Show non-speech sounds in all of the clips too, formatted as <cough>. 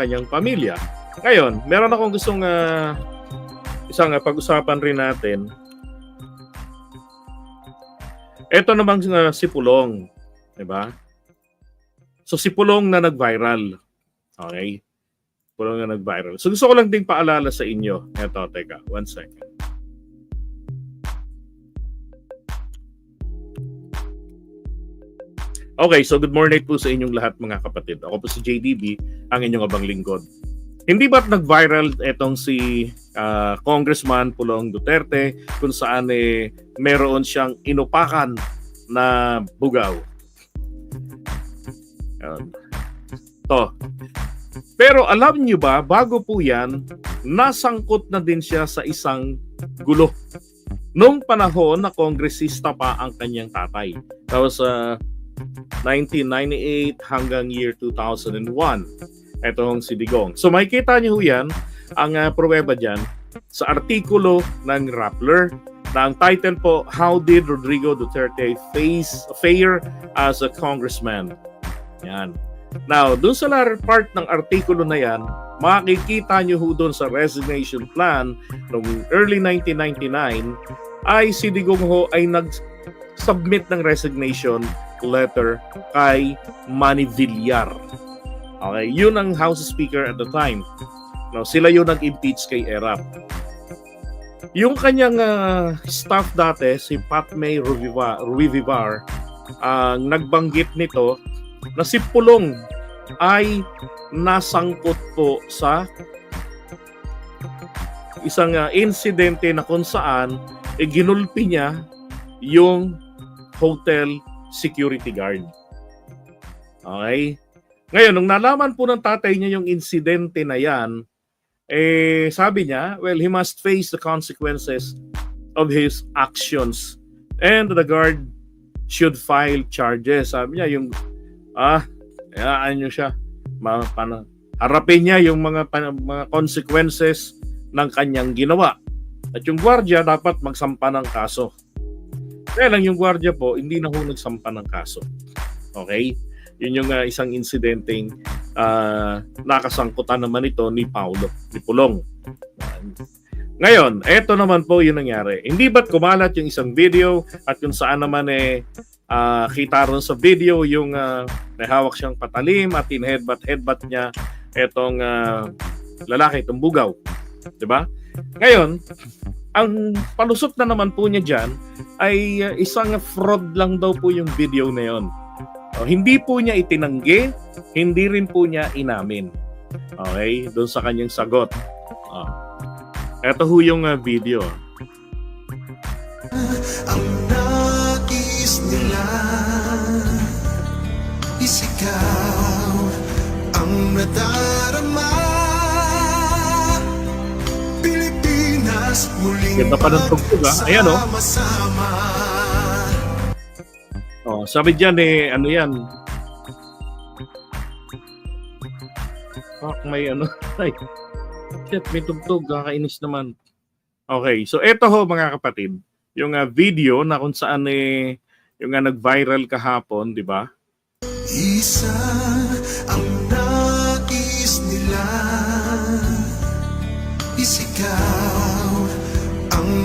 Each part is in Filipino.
kanyang pamilya. Ngayon, meron akong gustong ah, isang ah, pag-usapan rin natin. Ito namang ah, si Pulong, 'di ba? So si Pulong na nag-viral. Okay? Pulong na nag-viral. So gusto ko lang ding paalala sa inyo. Ito, teka, one second. Okay, so good morning po sa inyong lahat mga kapatid. Ako po si JDB, ang inyong abang lingkod. Hindi ba't nag-viral itong si ah, Congressman Pulong Duterte kung saan eh, meron siyang inupakan na bugaw? Yan. To. Pero alam niyo ba, bago po yan, nasangkot na din siya sa isang gulo. Nung panahon na kongresista pa ang kanyang tatay. Was uh, 1998 hanggang year 2001. Itong si Digong. So makikita niyo yan, ang uh, pruweba dyan, sa artikulo ng Rappler na ang title po, How Did Rodrigo Duterte Face Fare as a Congressman? Yan. Now, dun sa latter part ng artikulo na yan, makikita nyo ho dun sa resignation plan noong early 1999 ay si Digong ho ay nag-submit ng resignation letter kay Manny Villar. Okay, yun ang House Speaker at the time. No, sila yung nag-impeach kay Erap. Yung kanyang ah, staff dati, si Pat May Ruviva- Ruivivar, ang nagbanggit nito na si Pulong ay nasangkot po sa isang ah, insidente na kung saan eh, ginulpi niya yung hotel security guard. Okay? Ngayon, nung nalaman po ng tatay niya yung insidente na yan, eh, sabi niya, well, he must face the consequences of his actions. And the guard should file charges. Sabi niya, yung, ah, hayaan niyo siya. Ma, paano, harapin niya yung mga, pa- mga consequences ng kanyang ginawa. At yung gwardiya dapat magsampa ng kaso. Kaya lang yung gwardiya po, hindi na ho nagsampa ng kaso. Okay? Yun yung ah, isang insidenteng ah, nakasangkutan naman ito ni Paulo, ni Pulong. Ngayon, eto naman po yung nangyari. Hindi ba't kumalat yung isang video at kung saan naman eh ah, kita ron sa video yung uh, hawak siyang patalim at in-headbutt headbutt niya etong ah, lalaki, itong bugaw. ba? Ngayon, ang palusot na naman po niya dyan ay uh, isang fraud lang daw po yung video na yon. Oh, hindi po niya itinanggi, hindi rin po niya inamin. Okay, doon sa kanyang sagot. Oh. Ito ho yung uh, video. Ang nais nila Isikaw ang nadarama Pilipinas Ganda pa ng tugtog, ah. Ayan, oh. magsama-sama. Oh, sabi diyan eh ano 'yan? Fuck, may ano. <laughs> Ay. Shit, may tugtog, kakainis naman. Okay, so eto ho mga kapatid, yung ah, video na kung saan eh yung ah, nag-viral kahapon, di ba? Isa ang nais nila Isikaw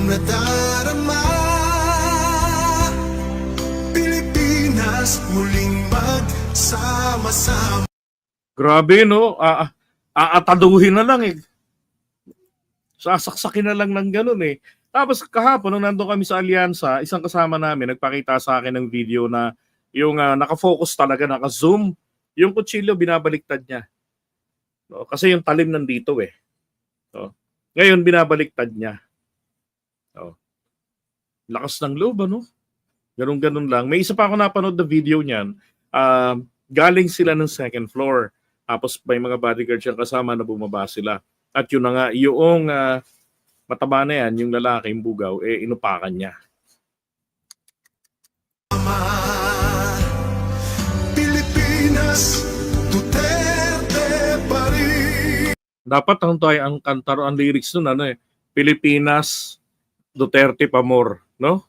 nadarama Pilipinas muling magsama-sama Grabe no, ah, aataduhin na lang eh. Sasaksakin na lang ng ganun eh. Tapos kahapon nung nandun kami sa Alyansa, isang kasama namin nagpakita sa akin ng video na yung ah, nakafocus talaga, naka-zoom, yung kutsilyo binabaliktad niya. No, kasi yung talim nandito eh. So, ngayon binabaliktad niya. Lakas ng loob ano? Ganun-ganun lang. May isa pa ako napanood na video niyan. Ah, galing sila ng second floor. Tapos may mga bodyguard siyang kasama na bumaba sila. At yun na nga, yung ah, mataba na yan, yung lalaki, yung bugaw, eh inupakan niya. Pilipinas Duterte pa rin Dapat ang tayo ang kantaro ang lyrics nun ano eh Pilipinas Duterte Pamor, no?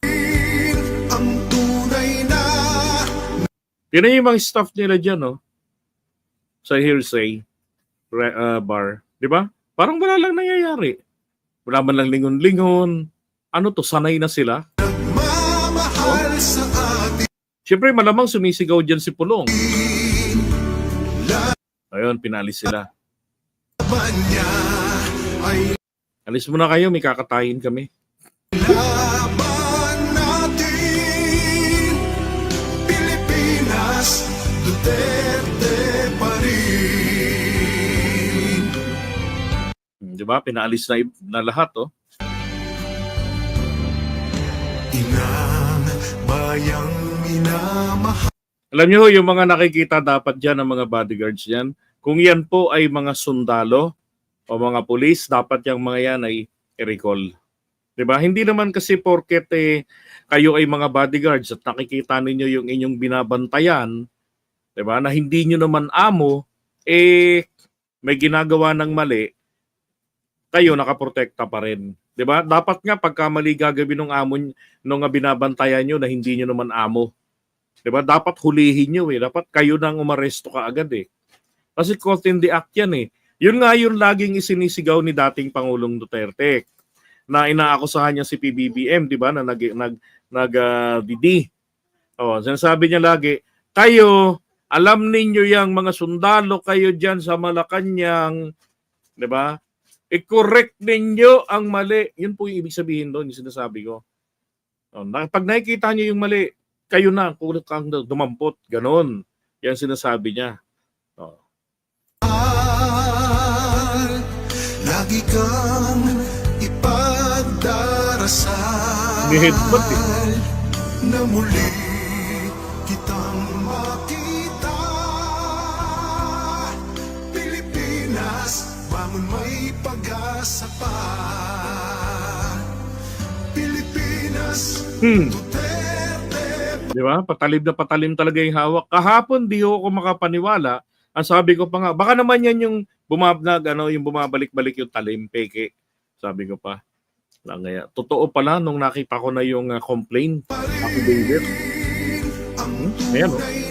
na niyo yung mga staff nila diyan, no? Sa hearsay. re- uh, bar. Di ba? Parang wala lang nangyayari. Wala man lang lingon-lingon. Ano to, sanay na sila. Mamahal sa ating Siyempre, malamang sumisigaw dyan si Pulong. Ayun, pinalis sila. Alis muna kayo, may kakatayin kami. Duterte pa rin. Di ba? Pinaalis na, na lahat, oh. Inang bayang minamahal. Alam nyo, yung mga nakikita dapat dyan, ng mga bodyguards dyan, kung yan po ay mga sundalo o mga pulis, dapat yung mga yan ay i-recall. 'Di ba? Hindi naman kasi porket eh, kayo ay mga bodyguards at nakikita ninyo yung inyong binabantayan, 'di ba? Na hindi nyo naman amo, eh may ginagawa ng mali, kayo nakaprotekta pa rin. 'Di ba? Dapat nga pagka mali gagawin ng amo nung binabantayan nyo na hindi nyo naman amo. 'Di ba? Dapat hulihin nyo eh. Dapat kayo nang umaresto ka agad eh. Kasi caught in the act yan eh. Yun nga yung laging isinisigaw ni dating Pangulong Duterte na inaakusahan niya si PBBM, 'di ba? Na nag nag nag ah, didi. Oh, sinasabi niya lagi, kayo alam ninyo yang mga sundalo kayo diyan sa Malacanang, 'di ba? I-correct ninyo ang mali. Yun po yung ibig sabihin doon, yung sinasabi ko. Oh, na, pag nakikita niyo yung mali, kayo na, kung kang dumampot, ganon. Yan sinasabi niya. Oh. Lagi kang ipagdarasal May headbutt eh. Na muli pag-asa pa Pilipinas, Hmm. Di ba? Patalim na patalim talaga yung hawak. Kahapon di ako makapaniwala. Ang sabi ko pa nga, baka naman yan yung bumabnag, ano, yung bumabalik-balik yung talim, peke. Sabi ko pa. Lang kaya. Totoo pala nung nakita ko na yung uh, complaint. Affidavit. Hmm? Ayan, oh.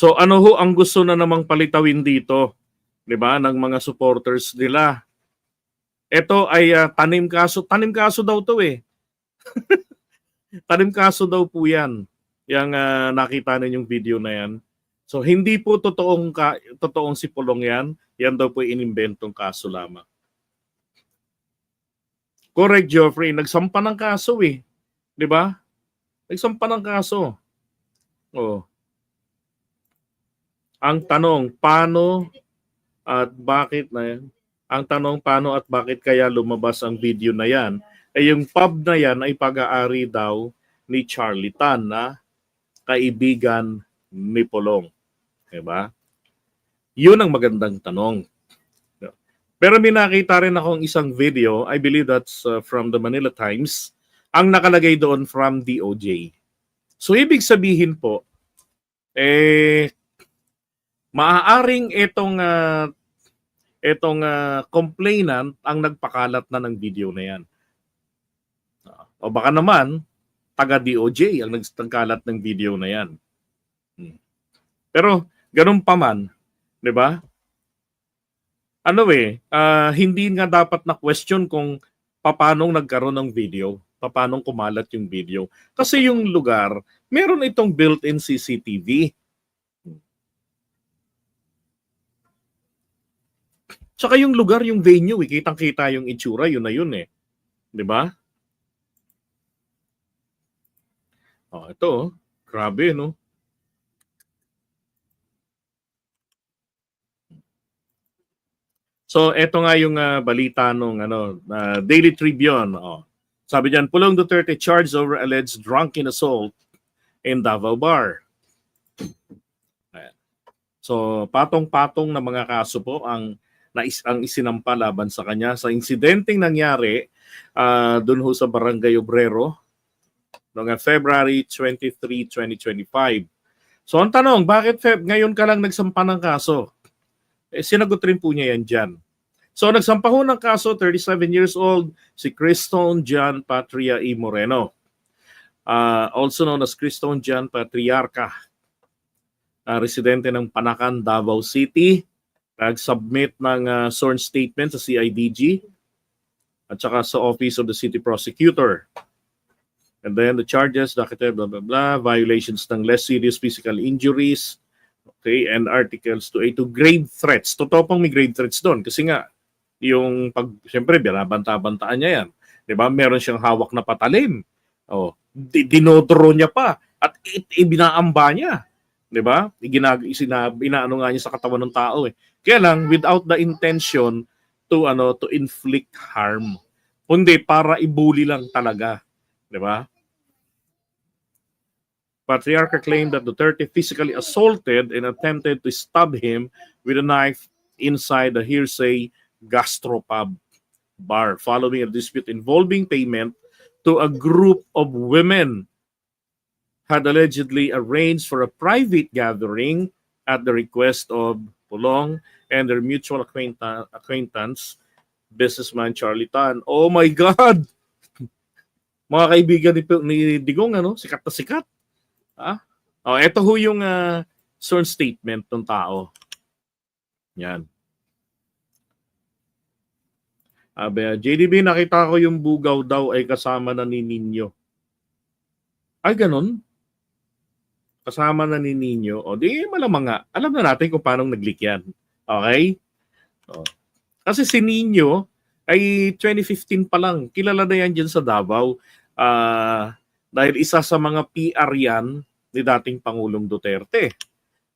So ano ho ang gusto na namang palitawin dito? 'Di ba? Ng mga supporters nila. Ito ay ah, tanim kaso, tanim kaso daw 'to eh. <laughs> tanim kaso daw po 'yan. Yang ah, nakita ninyong video na 'yan. So hindi po totoong ka, totoong si Pulong 'yan. Yan daw po inimbentong kaso lamang. Correct, Geoffrey. Nagsampa ng kaso eh. 'Di ba? Nagsampa ng kaso. Oh. Ang tanong, paano at bakit na yan? Ang tanong, paano at bakit kaya lumabas ang video na yan? Eh yung pub na yan ay pag-aari daw ni Charlie Tan na kaibigan ni Polong. Diba? Yun ang magandang tanong. Pero may nakita rin akong isang video, I believe that's uh, from the Manila Times, ang nakalagay doon from DOJ. So ibig sabihin po, eh, maaaring itong ah, itong ah, complainant ang nagpakalat na ng video na yan. Ah, O baka naman, taga DOJ ang nagkalat ng video na yan. Hmm. Pero, ganun pa man, di ba? Ano eh, ah, hindi nga dapat na question kung paano nagkaroon ng video, paano kumalat yung video. Kasi yung lugar, meron itong built-in CCTV. Tsaka yung lugar, yung venue, eh, kitang-kita yung itsura, yun na yun eh. 'Di ba? Oh, ito, oh. grabe, no? So, eto nga yung ah, balita nung ano, ah, Daily Tribune. Oh. Sabi diyan, Pulong Duterte charged over alleged drunken assault in Davao Bar. So, patong-patong na mga kaso po ang nais ang isinampa laban sa kanya sa insidenteng nangyari ah doon ho sa Barangay Obrero noong February 23, 2025. So ang tanong, bakit Feb, ngayon ka lang nagsampa ng kaso? Eh, sinagot rin po niya yan dyan. So nagsampa ho ng kaso, 37 years old, si Cristone John Patria E. Moreno. uh, also known as Criston John Patriarca, uh, residente ng Panakan, Davao City, nag-submit ng uh, sworn statement sa CIDG at saka sa Office of the City Prosecutor. And then the charges, docketed, blah, blah, blah, violations ng less serious physical injuries, okay, and articles to A to grave threats. Totoo pang may grave threats doon kasi nga, yung pag, siyempre, binabanta-bantaan niya yan. Di ba? Meron siyang hawak na patalim. Oh, di- dinodro niya pa at ibinaamba niya. 'Di ba? Iginag isinab inaano nga niya sa katawan ng tao eh. Kaya lang without the intention to ano to inflict harm. Kundi para ibuli lang talaga, 'di ba? Patriarcha claimed that Duterte physically assaulted and attempted to stab him with a knife inside the hearsay gastropub bar following a dispute involving payment to a group of women had allegedly arranged for a private gathering at the request of Pulong and their mutual acquaintance, acquaintance businessman Charlie Tan. Oh my God! <laughs> Mga kaibigan ni, ni Digong, ano? Sikat na sikat. Ah? Oh, ito ho yung uh, sworn statement ng tao. Yan. Abe, JDB, nakita ko yung bugaw daw ay kasama na ni Ninyo. Ay, ganun? Kasama na ni Ninyo. O, di malamang nga. Alam na natin kung paano nag-leak yan. Okay? O. Kasi si Ninyo ay 2015 pa lang. Kilala na yan dyan sa Davao. Ah, dahil isa sa mga PR yan ni dating Pangulong Duterte.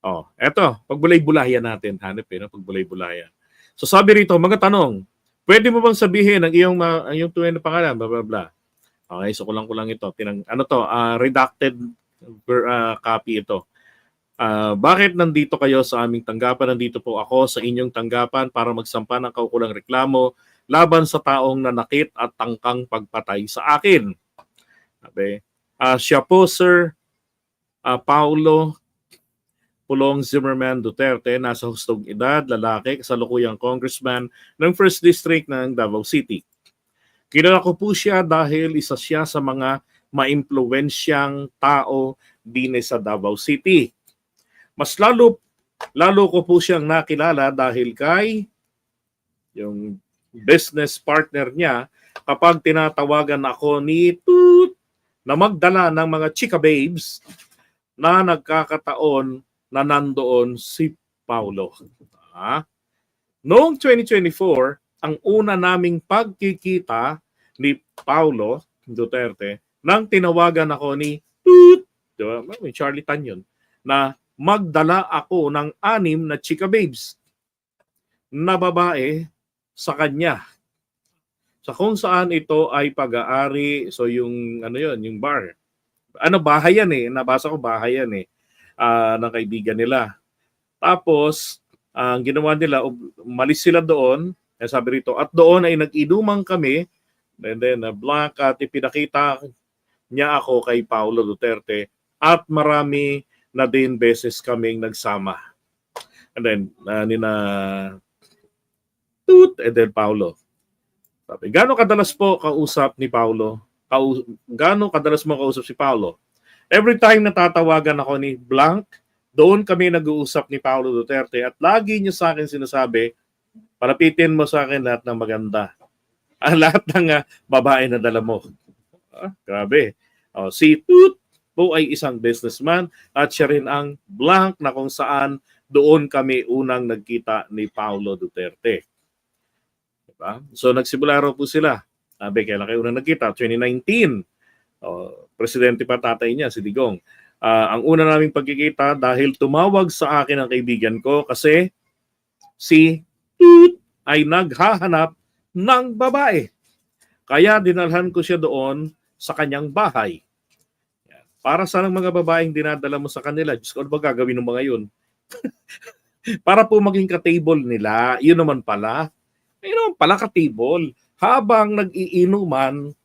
Oh, eto, pagbulay-bulayan natin, hanip eh, no? pagbulay-bulayan. So sabi rito, mga tanong, Pwede mo bang sabihin ang iyong ang iyong tunay na pangalan, blah blah blah. Okay, so kulang-kulang ito. Tinang, ano to, ah, redacted ah, copy ito. Ah, bakit nandito kayo sa aming tanggapan? Nandito po ako sa inyong tanggapan para magsampa ng kaukulang reklamo laban sa taong nanakit at tangkang pagpatay sa akin. Sabi, ah, siya po, Sir ah, Paulo Pulong Zimmerman Duterte, nasa hustong edad, lalaki, kasalukuyang congressman ng 1st District ng Davao City. Kilala ko po siya dahil isa siya sa mga maimpluwensyang tao din sa Davao City. Mas lalo lalo ko po siyang nakilala dahil kay yung business partner niya kapag tinatawagan ako ni Toot na magdala ng mga chika babes na nagkakataon na nandoon si Paulo. Ah. Noong 2024, ang una naming pagkikita ni Paulo Duterte nang tinawagan ako ni Toot, di ba? May Charlie Tan yun, na magdala ako ng anim na chika babes na babae sa kanya. Sa kung saan ito ay pag-aari, so yung ano yun, yung bar. Ano, bahay yan eh. Nabasa ko bahay yan eh uh, ng kaibigan nila. Tapos, ang ginawa nila, umalis sila doon, eh, sabi rito, at doon ay nag-idumang kami, and then uh, black at ipinakita niya ako kay Paulo Duterte at marami na din beses kaming nagsama. And then, uh, nina Toot and then Paulo. Sabi, gano'ng kadalas po kausap ni Paulo? Kau, gano'ng kadalas mo kausap si Paulo? Every time natatawagan ako ni Blank, doon kami nag-uusap ni Paulo Duterte at lagi niya sa akin sinasabi, palapitin mo sa akin lahat ng maganda. Ang <laughs> lahat ng uh, babae na dala mo. Ah, grabe. Oh, si Toot po ay isang businessman at siya rin ang Blank na kung saan doon kami unang nagkita ni Paulo Duterte. Diba? So nagsimula raw po sila. Sabi, kailan kayo unang nagkita? 2019. Oh, presidente pa tatay niya, si Digong. Uh, ang una naming pagkikita dahil tumawag sa akin ang kaibigan ko kasi si Toot ay naghahanap ng babae. Kaya dinalhan ko siya doon sa kanyang bahay. Para sa mga babaeng dinadala mo sa kanila, Diyos ko, ano ba gagawin ng mga yun? <laughs> Para po maging ka-table nila, yun naman pala. Yun naman pala ka-table. Habang nag-iinuman,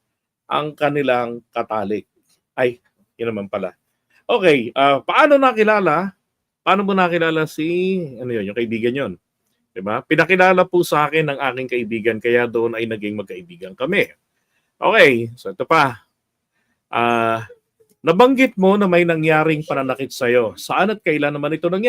ang kanilang katalik. Ay, yun naman pala. Okay, uh, paano nakilala? Paano mo nakilala si, ano yun, yung kaibigan yun? Diba? Pinakilala po sa akin ng aking kaibigan, kaya doon ay naging magkaibigan kami. Okay, so ito pa. Uh, Nabanggit mo na may nangyaring pananakit sa'yo. Saan at kailan naman ito nangyari?